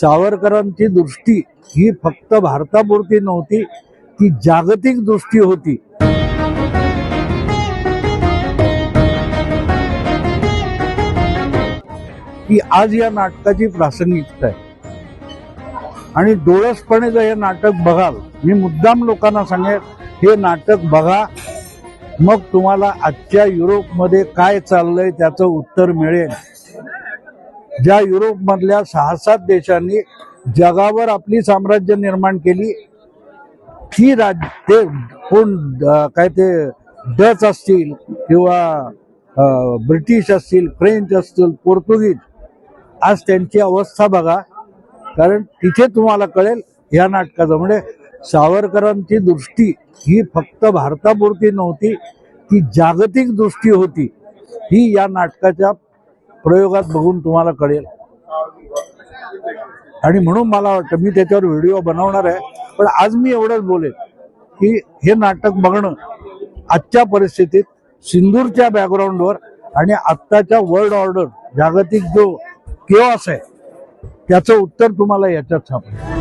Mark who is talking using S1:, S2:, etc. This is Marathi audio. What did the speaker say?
S1: सावरकरांची दृष्टी ही फक्त भारतापुरती नव्हती ती जागतिक दृष्टी होती. की आज या नाटकाची प्रासंगिकता आहे. आणि डोळसपणे जर हे नाटक बघाल मी मुद्दाम लोकांना सांगेल हे नाटक बघा मग तुम्हाला आजच्या युरोपमध्ये काय चाललंय त्याचं उत्तर मिळेल. ज्या युरोपमधल्या सहा सात देशांनी जगावर आपली साम्राज्य निर्माण केली ती राज ते कोण काय ते डच असतील किंवा ब्रिटिश असतील फ्रेंच असतील पोर्तुगीज आज त्यांची अवस्था बघा. कारण तिथे तुम्हाला कळेल या नाटकाचं म्हणजे सावरकरांची दृष्टी ही फक्त भारतापुरती नव्हती ती जागतिक दृष्टी होती. ही या नाटकाच्या प्रयोगात बघून तुम्हाला कळेल. आणि म्हणून मला वाटतं मी त्याच्यावर व्हिडिओ बनवणार आहे. पण आज मी एवढंच बोलेन की हे नाटक बघणं आजच्या परिस्थितीत सिंदूरच्या बॅकग्राऊंडवर आणि आत्ताच्या वर्ल्ड ऑर्डर जागतिक जो केवास आहे त्याचं उत्तर तुम्हाला याच्यात सापडेल.